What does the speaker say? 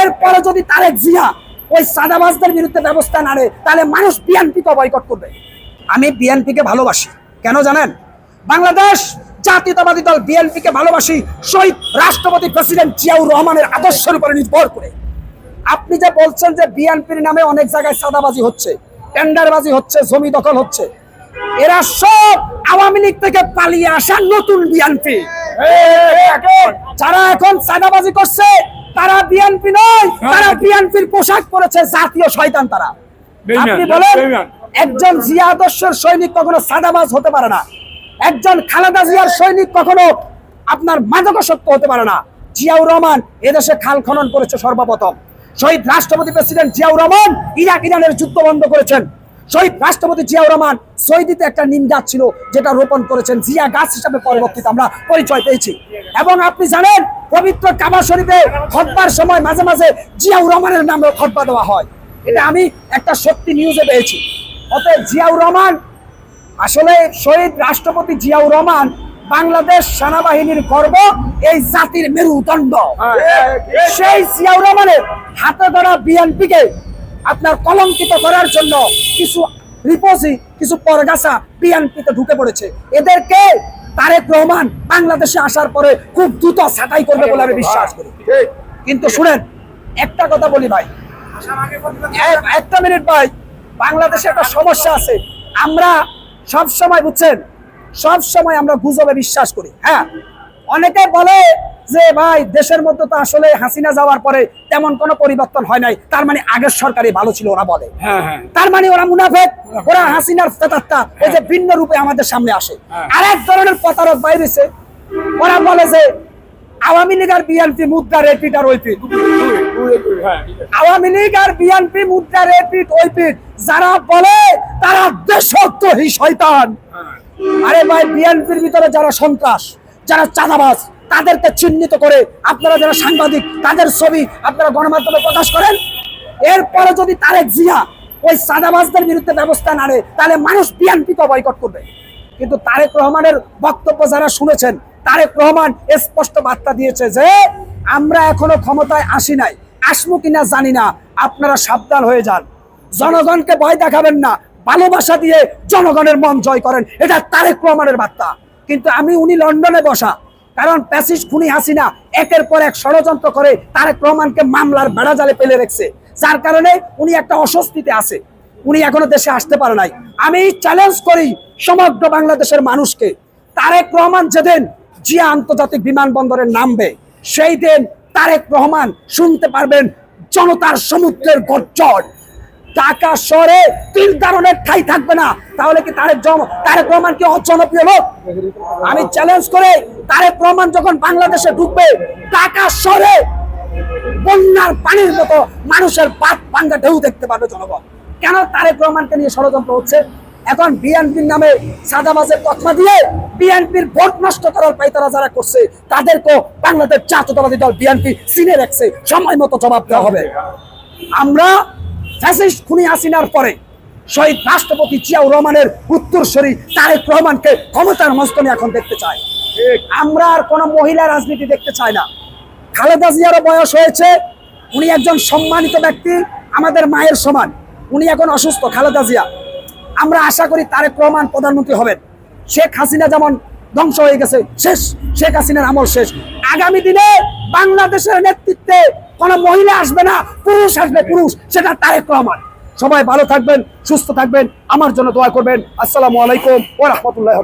এরপরে যদি তারেক জিয়া ওই সাদাবাজদের বিরুদ্ধে ব্যবস্থা না নেয় তাহলে মানুষ বিএনপিকে বয়কট করবে। আমি বিএনপিকে ভালোবাসি। কেন জানেন? বাংলাদেশ জাতীয়তাবাদী দল বিএনপিকে ভালোবাসি শহীদ রাষ্ট্রপতি প্রেসিডেন্ট জিয়াউর রহমানের আদর্শের উপরে নির্ভর করে। আপনি যে বলছেন যে বিএনপির নামে অনেক জায়গায় সাদাবাজি হচ্ছে টেন্ডারবাজি হচ্ছে জমি দখল হচ্ছে এরা সব আওয়ামী লীগ থেকে পালিয়ে আসা নতুন বিএনপি যারা এখন সাদাবাজি করছে তারা বিএনপি নয় তারা বিএনপির পোশাক পরেছে জাতীয় শয়তান তারা। আপনি বলেন একজন জিয়া আদর্শের সৈনিক কখনো সাদাবাজ হতে পারে না। একজন খালেদা জিয়ার সৈনিক কখনো আপনার মাদকাসক্ত হতে পারে না। জিয়াউর রহমান এদেশে খাল খনন করেছে সর্বপ্রথম। শহীদ রাষ্ট্রপতি প্রেসিডেন্ট জিয়াউর রহমান ইরাক ইরানের যুদ্ধ বন্ধ করেছেন। শহীদ রাষ্ট্রপতি জিয়াউর রহমান সৈদিতে একটা নিম গাছ ছিল যেটা রোপণ করেছেন জিয়া গাছ হিসাবে পরবর্তীতে আমরা পরিচয় পেয়েছি। এবং আপনি জানেন পবিত্র কাবা শরীফে খতবার সময় মাঝে মাঝে জিয়াউর রহমানের নামে খতবা দেওয়া হয়। এটা আমি একটা সত্যি নিউজে পেয়েছি। অতএব জিয়াউর রহমান আসলে শহীদ রাষ্ট্রপতি জিয়াউর রহমান বাংলাদেশ সেনাবাহিনীর গর্ব এই জাতির মেরুদণ্ড। সেই জিয়াউর রহমানের হাতে ধরা বিএনপিকে আপনার কলঙ্কিত করার জন্য কিছু রিপোজি কিছু পরগাছা বিএনপিতে ঢুকে পড়েছে। এদেরকে তারেক রহমান বাংলাদেশে আসার পরে খুব দ্রুত ছাঁটাই করবে বলে আমি বিশ্বাস করি। কিন্তু শুনেন একটা কথা বলি ভাই। এক- একটা মিনিট ভাই বাংলাদেশে একটা সমস্যা আছে। আমরা সব সময় বুঝছেন সব সময় আমরা গুজবে বিশ্বাস করি হ্যাঁ? অনেকে বলে যে ভাই দেশের মধ্যে তো আসলে হাসিনা যাওয়ার পরে তেমন কোনো পরিবর্তন হয় নাই। তার মানে আগের সরকারই ভালো ছিল ওরা বলে। হ্যাঁ হ্যাঁ। তার মানে ওরা মুনাফেক ওরা হাসিনার ফেতাত্তা এই যে ভিন্ন রূপে আমাদের সামনে আসে। হ্যাঁ। আর এক ধরনের প্রতারক বাইরেছে ওরা বলে যে আওয়ামী লীগ আর বিএনপি মুদ্রা রেপিট আর ওইপিট হ্যাঁ। আওয়ামী লীগ আর বিএনপি মুদ্রা রেপিট ওইপিট যারা বলে তারা দেশদ্রোহী শয়তান। হ্যাঁ। আরে ভাই বিএনপির ভিতরে যারা সন্ত্রাস যারা চাঁদাবাজ তাদেরকে চিহ্নিত করে আপনারা যারা সাংবাদিক, তাদের ছবি আপনারা গণমাধ্যমে প্রকাশ করেন। এরপরে যদি তারেক জিয়া ওই চাঁদাবাজদের বিরুদ্ধে ব্যবস্থা না নেয়, তাহলে মানুষ বিএনপিকে বয়কট করবে। কিন্তু তারেক রহমানের বক্তব্য যারা শুনেছেন, তারেক রহমান স্পষ্ট বার্তা দিয়েছে যে, আমরা এখনও ক্ষমতায় আসি নাই। আসব কিনা জানি না। আপনারা সাবধান হয়ে যান। জনগণকে ভয় দেখাবেন না। ভালোবাসা দিয়ে জনগণের মন জয় করেন। এটা তারেক রহমানের বার্তা। কিন্তু আমি, উনি লন্ডনে বসা কারণ প্যাসিস খুনি হাসিনা একের পর এক ষড়যন্ত্র করে তারেক রহমানকে মামলার বেড়া জালে ফেলে রেখেছে। যার কারণে উনি একটা অস্বস্তিতে আছে। উনি এখনও দেশে আসতে পারে নাই। আমি চ্যালেঞ্জ করি সমগ্র বাংলাদেশের মানুষকে। তারেক রহমান যেদিন জিয়া আন্তর্জাতিক বিমানবন্দরে নামবে, সেই দিন তারেক রহমান শুনতে পারবেন জনতার সমুদ্রের গর্জন। ঢাকা শহরে তিন কারণের ঠাই থাকবে না। তাহলে কি তারেক তারেক রহমান কি অজনপ্রিয় লোক? আমি চ্যালেঞ্জ করে তারেক রহমান যখন বাংলাদেশে ঢুকবে, ঢাকা শহরে বন্যার পানির মতো মানুষের পাত পাঙ্গা ঢেউ দেখতে পারবে জনগণ। কেন তারেক রহমানকে নিয়ে ষড়যন্ত্র হচ্ছে? এখন বিএনপির নামে সাদাবাজের তকমা দিয়ে বিএনপির ভোট নষ্ট করার পাইতারা যারা করছে, তাদেরকেও বাংলাদেশ জাতীয়তাবাদী দল বিএনপি সিনে রাখছে। সময় মতো জবাব দেওয়া হবে। আমরা ফ্যাসিস্ট খুনি হাসিনার পরে শহীদ রাষ্ট্রপতি জিয়াউর রহমানের উত্তরসূরি তারেক রহমানকে ক্ষমতার মস্তনে এখন দেখতে চাই আমরা আর কোনো মহিলা রাজনীতি দেখতে চাই না। খালেদা জিয়ারও বয়স হয়েছে, উনি একজন সম্মানিত ব্যক্তি, আমাদের মায়ের সমান। উনি এখন অসুস্থ, খালেদা জিয়া। আমরা আশা করি তারেক রহমান প্রধানমন্ত্রী হবেন। শেখ হাসিনা যেমন ধ্বংস হয়ে গেছে। শেষ। শেখ হাসিনার আমল শেষ। আগামী দিনে বাংলাদেশের নেতৃত্বে কোনো মহিলা আসবে না, পুরুষ আসবে, পুরুষ। সেটা তারেক রহমান। সবাই ভালো থাকবেন, সুস্থ থাকবেন। আমার জন্য দোয়া করবেন। আসসালামু আলাইকুম ও রহমতুল্লাহ